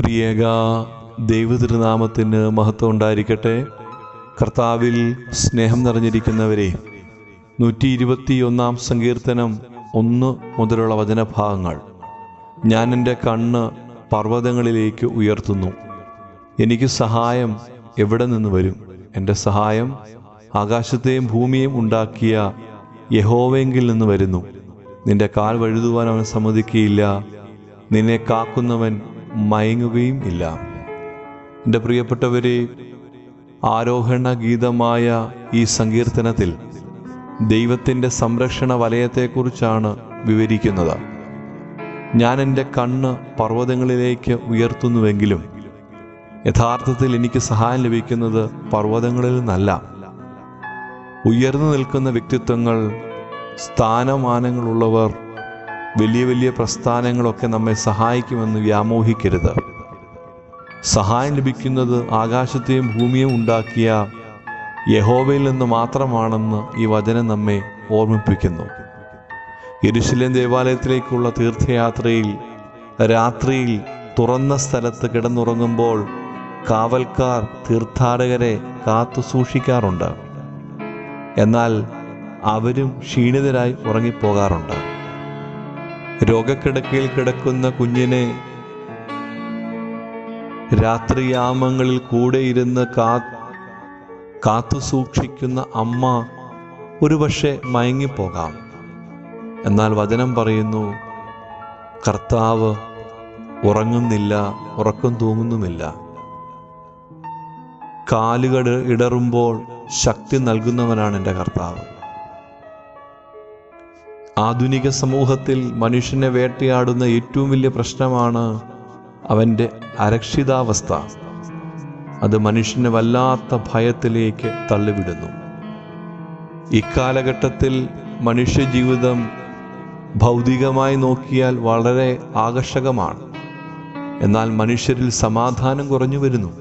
ത്രിയേക ദൈവതിരുനാമത്തിന് മഹത്വം ഉണ്ടായിരിക്കട്ടെ. കർത്താവിൽ സ്നേഹം നിറഞ്ഞിരിക്കുന്നവരെ നൂറ്റി ഇരുപത്തി ഒന്നാം സങ്കീർത്തനം ഒന്ന് മുതലുള്ള വചനഭാഗങ്ങൾ. ഞാൻ എന്റെ കണ്ണ് പർവതങ്ങളിലേക്ക് ഉയർത്തുന്നു. എനിക്ക് സഹായം എവിടെ നിന്ന് വരും? എന്റെ സഹായം ആകാശത്തെയും ഭൂമിയെയും ഉണ്ടാക്കിയ യഹോവെങ്കിൽ നിന്ന് വരുന്നു. നിന്റെ കാൽ വഴുതുവാൻ അവൻ സമ്മതിക്കുകയില്ല. നിന്നെ കാക്കുന്നവൻ മയങ്ങുകയും ഇല്ല. എന്റെ പ്രിയപ്പെട്ടവരെ ആരോഹണ ഗീതമായ ഈ സങ്കീർത്തനത്തിൽ ദൈവത്തിന്റെ സംരക്ഷണ വലയത്തെക്കുറിച്ചാണ് വിവരിക്കുന്നത്. ഞാൻ എന്റെ കണ്ണ് പർവതങ്ങളിലേക്ക് ഉയർത്തുന്നുവെങ്കിലും യഥാർത്ഥത്തിൽ എനിക്ക് സഹായം ലഭിക്കുന്നത് പർവതങ്ങളിൽ നിന്നല്ല. ഉയർന്നു നിൽക്കുന്ന വ്യക്തിത്വങ്ങൾ സ്ഥാനമാനങ്ങളുള്ളവർ വലിയ വലിയ പ്രസ്ഥാനങ്ങളൊക്കെ നമ്മെ സഹായിക്കുമെന്ന് വ്യാമോഹിക്കരുത്. സഹായം ലഭിക്കുന്നത് ആകാശത്തെയും ഭൂമിയും ഉണ്ടാക്കിയ യഹോവയിൽ നിന്ന് മാത്രമാണെന്ന് ഈ വചനം നമ്മെ ഓർമ്മിപ്പിക്കുന്നു. യരുശലേം ദേവാലയത്തിലേക്കുള്ള തീർത്ഥയാത്രയിൽ രാത്രിയിൽ തുറന്ന സ്ഥലത്ത് കിടന്നുറങ്ങുമ്പോൾ കാവൽക്കാർ തീർത്ഥാടകരെ കാത്തു സൂക്ഷിക്കാറുണ്ട്. എന്നാൽ അവരും ക്ഷീണിതരായി ഉറങ്ങിപ്പോകാറുണ്ട്. രോഗക്കിടക്കയിൽ കിടക്കുന്ന കുഞ്ഞിനെ രാത്രിയാമങ്ങളിൽ കൂടെ ഇരുന്ന് കാ കാത്തു സൂക്ഷിക്കുന്ന അമ്മ ഒരുപക്ഷെ മയങ്ങിപ്പോകാം. എന്നാൽ വചനം പറയുന്നു കർത്താവ് ഉറങ്ങുന്നില്ല ഉറക്കം തൂങ്ങുന്നുമില്ല. കാലുകൾ ഇടറുമ്പോൾ ശക്തി നൽകുന്നവനാണ് എന്റെ കർത്താവ്. ആധുനിക സമൂഹത്തിൽ മനുഷ്യനെ വേട്ടയാടുന്ന ഏറ്റവും വലിയ പ്രശ്നമാണ് അവന്റെ അരക്ഷിതാവസ്ഥ. അത് മനുഷ്യനെ വല്ലാത്ത ഭയത്തിലേക്ക് തള്ളിവിടുന്നു. ഇക്കാലഘട്ടത്തിൽ മനുഷ്യജീവിതം ഭൗതികമായി നോക്കിയാൽ വളരെ ആകർഷകമാണ്. എന്നാൽ മനുഷ്യരിൽ സമാധാനം കുറഞ്ഞു വരുന്നു.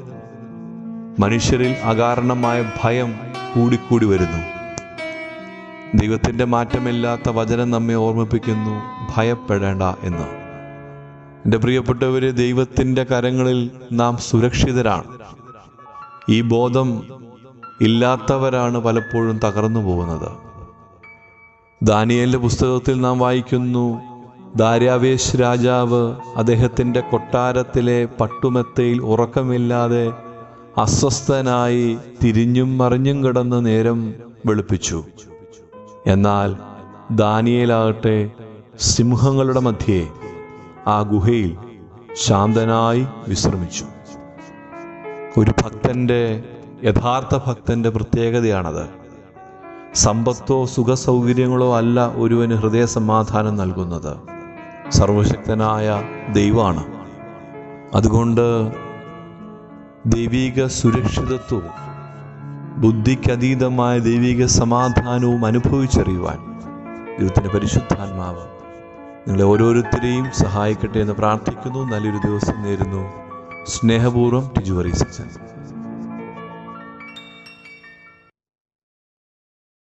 മനുഷ്യരിൽ അകാരണമായ ഭയം കൂടിക്കൂടി വരുന്നു. ദൈവത്തിന്റെ മാറ്റമില്ലാത്ത വചനം നമ്മെ ഓർമ്മിപ്പിക്കുന്നു. ഭയപ്പെടേണ്ട എന്ന്. എന്റെ പ്രിയപ്പെട്ടവരെ ദൈവത്തിന്റെ കരങ്ങളിൽ നാം സുരക്ഷിതരാണ്. ഈ ബോധം ഇല്ലാത്തവരാണ് പലപ്പോഴും തകർന്നു പോകുന്നത്. ദാനിയലിന്റെ പുസ്തകത്തിൽ നാം വായിക്കുന്നു ദാര്യാവേശ് രാജാവ് അദ്ദേഹത്തിന്റെ കൊട്ടാരത്തിലെ പട്ടുമെത്തയിൽ ഉറക്കമില്ലാതെ അസ്വസ്ഥനായി തിരിഞ്ഞും മറിഞ്ഞും കിടന്ന് നേരം വെളുപ്പിച്ചു. എന്നാൽ ദാനിയേലാകട്ടെ സിംഹങ്ങളുടെ മധ്യേ ആ ഗുഹയിൽ ശാന്തനായി വിശ്രമിച്ചു. ഒരു ഭക്തന്റെ യഥാർത്ഥ ഭക്തന്റെ പ്രത്യേകതയാണത്. സമ്പത്തോ സുഖസൗകര്യങ്ങളോ അല്ല ഒരുവന് ഹൃദയ സമാധാനം നൽകുന്നത്. സർവശക്തനായ ദൈവമാണ്. അതുകൊണ്ട് ദൈവിക സുരക്ഷിതത്വവും ബുദ്ധിക്കതീതമായ ദൈവിക സമാധാനവും അനുഭവിച്ചറിയുവാൻ ദൈവത്തിന്റെ പരിശുദ്ധാത്മാവ് നിങ്ങളെ ഓരോരുത്തരെയും സഹായിക്കട്ടെ എന്ന് പ്രാർത്ഥിക്കുന്നു. നല്ലൊരു ദിവസം നേരുന്നു. സ്നേഹപൂർവം ടിജുവറി സച്ചൻ